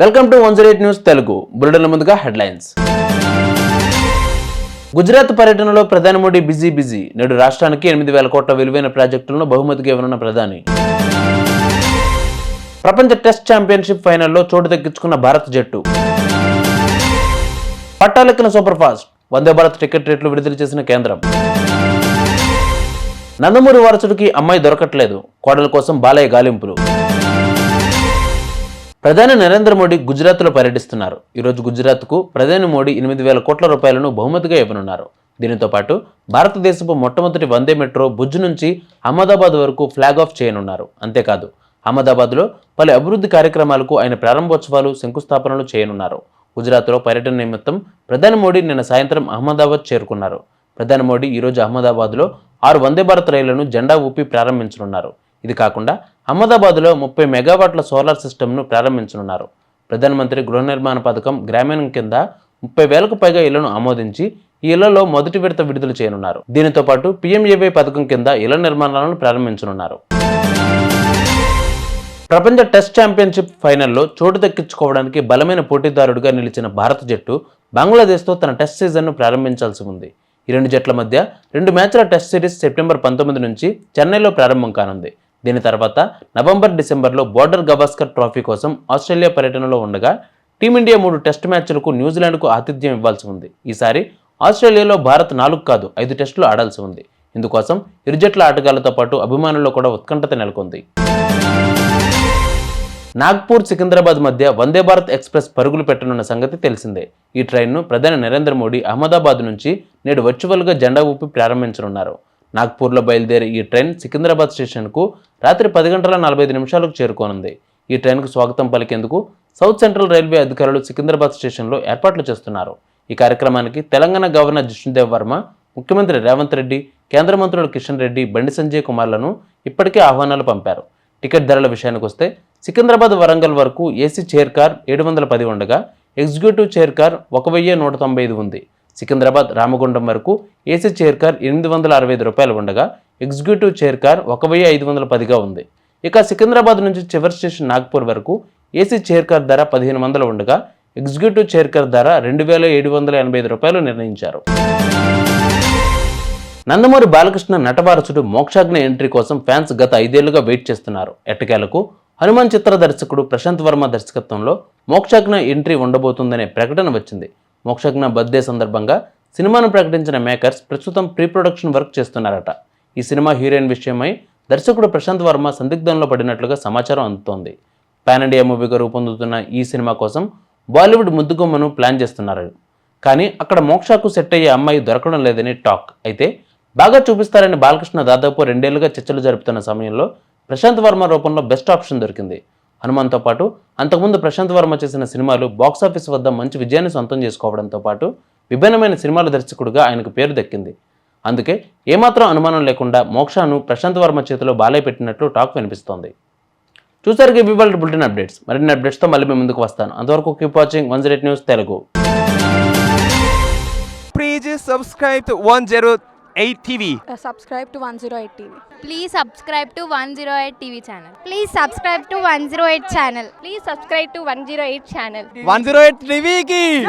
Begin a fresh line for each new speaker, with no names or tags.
Welcome to one zero eight news Telugu. బులెటిన్ల ముందుగా headlines. Gujarat పర్యటనలో ప్రధాని మోడీ బిజీ బిజీ. నేడు రాష్ట్రానికి ఎనిమిది వేల కోట్ల విలువైన ప్రాజెక్టులను బహుమతిగా ఇవ్వనున్న ప్రధాని. ప్రపంచ టెస్ట్ ఛాంపియన్షిప్ ఫైనల్లో చోటు దక్కించుకున్న భారత జట్టు. పట్టాలెక్కిన super fast Vande Bharat ticket రేట్లు విడుదల చేసిన కేంద్రం. నందమూరి వారసుడికి అమ్మాయి దొరకట్లేదు. కోడల కోసం బాలయ్య గాలింపులు. ప్రధాని నరేంద్ర మోడీ గుజరాత్లో పర్యటిస్తున్నారు. ఈరోజు గుజరాత్కు ప్రధాని మోడీ ఎనిమిది వేల కోట్ల రూపాయలను బహుమతిగా ఇవ్వనున్నారు. దీనితో పాటు భారతదేశపు మొట్టమొదటి వందే మెట్రో భుజ్ నుంచి అహ్మదాబాద్ వరకు ఫ్లాగ్ ఆఫ్ చేయనున్నారు. అంతేకాదు అహ్మదాబాద్లో పలు అభివృద్ధి కార్యక్రమాలకు ఆయన ప్రారంభోత్సవాలు శంకుస్థాపనలు చేయనున్నారు. గుజరాత్లో పర్యటన నిమిత్తం ప్రధాని మోడీ నిన్న సాయంత్రం అహ్మదాబాద్ చేరుకున్నారు. ప్రధాని మోడీ ఈరోజు అహ్మదాబాద్లో ఆరు వందే భారత్ రైళ్ళను జెండా ఊపి ప్రారంభించనున్నారు. ఇది కాకుండా అహ్మదాబాద్లో ముప్పై మెగావాట్ల సోలార్ సిస్టమ్ను ప్రారంభించనున్నారు. ప్రధానమంత్రి గృహ నిర్మాణ పథకం గ్రామీణం కింద ముప్పై వేలకు పైగా ఇళ్ళను ఆమోదించి ఈ ఇళ్ళలో మొదటి విడత విడుదల చేయనున్నారు. దీనితో పాటు పీఎంఏవై పథకం కింద ఇళ్ళ నిర్మాణాలను ప్రారంభించనున్నారు. ప్రపంచ టెస్ట్ ఛాంపియన్షిప్ ఫైనల్లో చోటు దక్కించుకోవడానికి బలమైన పోటీదారుడిగా నిలిచిన భారత జట్టు బంగ్లాదేశ్తో తన టెస్ట్ సీజన్ను ప్రారంభించాల్సి ఉంది. ఈ రెండు జట్ల మధ్య రెండు మ్యాచ్ల టెస్ట్ సిరీస్ సెప్టెంబర్ పంతొమ్మిది నుంచి చెన్నైలో ప్రారంభం కానుంది. దీని తర్వాత నవంబర్ డిసెంబర్లో బోర్డర్ గవాస్కర్ ట్రోఫీ కోసం ఆస్ట్రేలియా పర్యటనలో ఉండగా టీమిండియా మూడు టెస్ట్ మ్యాచ్లకు న్యూజిలాండ్కు ఆతిథ్యం ఇవ్వాల్సి ఉంది. ఈసారి ఆస్ట్రేలియాలో భారత్ నాలుగు కాదు ఐదు టెస్టులు ఆడాల్సి ఉంది. ఇందుకోసం ఇరు జట్ల ఆటగాళ్ళతో పాటు అభిమానుల్లో కూడా ఉత్కంఠత నెలకొంది. నాగ్పూర్ సికింద్రాబాద్ మధ్య వందే భారత్ ఎక్స్ప్రెస్ పరుగులు పెట్టనున్న సంగతి తెలిసిందే. ఈ ట్రైన్ను ప్రధాని నరేంద్ర మోడీ అహ్మదాబాద్ నుంచి నేడు వర్చువల్గా జెండా ఊపి ప్రారంభించనున్నారు. నాగ్పూర్లో బయలుదేరే ఈ ట్రైన్ సికింద్రాబాద్ స్టేషన్కు రాత్రి పది గంటల నలభై ఐదు నిమిషాలకు చేరుకోనుంది. ఈ ట్రైన్కు స్వాగతం పలికేందుకు సౌత్ సెంట్రల్ రైల్వే అధికారులు సికింద్రాబాద్ స్టేషన్లో ఏర్పాట్లు చేస్తున్నారు. ఈ కార్యక్రమానికి తెలంగాణ గవర్నర్ జిష్ణుదేవ్ వర్మ ముఖ్యమంత్రి రేవంత్ రెడ్డి కేంద్ర మంత్రులు కిషన్ రెడ్డి బండి సంజయ్ కుమార్లను ఇప్పటికే ఆహ్వానాలు పంపారు. టికెట్ ధరల విషయానికి వస్తే సికింద్రాబాద్ వరంగల్ వరకు ఏసీ చైర్ కార్ ఏడు వందల పది ఉండగా ఎగ్జిక్యూటివ్ చైర్ కార్ ఒక వెయ్యి నూట తొంభై ఐదు ఉంది. సికింద్రాబాద్ రామగుండం వరకు ఏసీ చైర్ కార్ ఎనిమిది వందల అరవై ఐదు రూపాయలు ఉండగా ఎగ్జిక్యూటివ్ చైర్ కార్ ఒక వెయ్యి ఐదు వందల పదిగా ఉంది. ఇక సికింద్రాబాద్ నుంచి చివరి స్టేషన్ నాగ్పూర్ వరకు ఏసీ చైర్ కార్ ధర పదిహేను వందలు ఉండగా ఎగ్జిక్యూటివ్ చైర్ కార్ ధర రెండు వేల ఏడు వందల ఎనభై ఐదు రూపాయలు నిర్ణయించారు. నందమూరి బాలకృష్ణ నటవారసుడు మోక్షాగ్ని ఎంట్రీ కోసం ఫ్యాన్స్ గత ఐదేళ్ళుగా వెయిట్ చేస్తున్నారు. ఎట్టకేలకు హనుమాన్ చిత్ర దర్శకుడు ప్రశాంత్ వర్మ దర్శకత్వంలో మోక్షాగ్న ఎంట్రీ ఉండబోతుందనే ప్రకటన వచ్చింది. మోక్షజ్ఞ బర్త్డే సందర్భంగా సినిమాను ప్రకటించిన మేకర్స్ ప్రస్తుతం ప్రీ ప్రొడక్షన్ వర్క్ చేస్తున్నారట. ఈ సినిమా హీరోయిన్ విషయమై దర్శకుడు ప్రశాంత్ వర్మ సందిగ్ధంలో పడినట్లుగా సమాచారం అందుతోంది. పాన్ ఇండియా మూవీగా రూపొందుతున్న ఈ సినిమా కోసం బాలీవుడ్ ముద్దుగుమ్మను ప్లాన్ చేస్తున్నారు. కానీ అక్కడ మోక్షకు సెట్ అయ్యే అమ్మాయి దొరకడం లేదని టాక్. అయితే బాగా చూపిస్తారని బాలకృష్ణ దాదాపు రెండేళ్ళుగా చర్చలు జరుపుతున్న సమయంలో ప్రశాంత్ వర్మ రూపంలో బెస్ట్ ఆప్షన్ దొరికింది. హనుమాన్తో పాటు అంతకుముందు ప్రశాంత్ వర్మ చేసిన సినిమాలు బాక్సాఫీస్ వద్ద మంచి విజయాన్ని సొంతం చేసుకోవడంతో పాటు విభిన్నమైన సినిమాల దర్శకుడుగా ఆయనకు పేరు దక్కింది. అందుకే ఏమాత్రం అనుమానం లేకుండా మోక్షాను ప్రశాంత్ వర్మ చేతిలో బాలయ్య పెట్టినట్లు టాక్ వినిపిస్తోంది. చూసారు ఇవాళ బులెటిన్ అప్డేట్స్. మరిన్ని అప్డేట్స్తో మళ్ళీ మేము ముందుకు వస్తాను. అంతవరకు keep watching one zero news Telugu.
Please subscribe to 108 TV.
uh, subscribe to 108 TV.
Please subscribe to 108 TV channel.
Please subscribe to 108 channel.
Please subscribe to 108 channel.
108 TV ki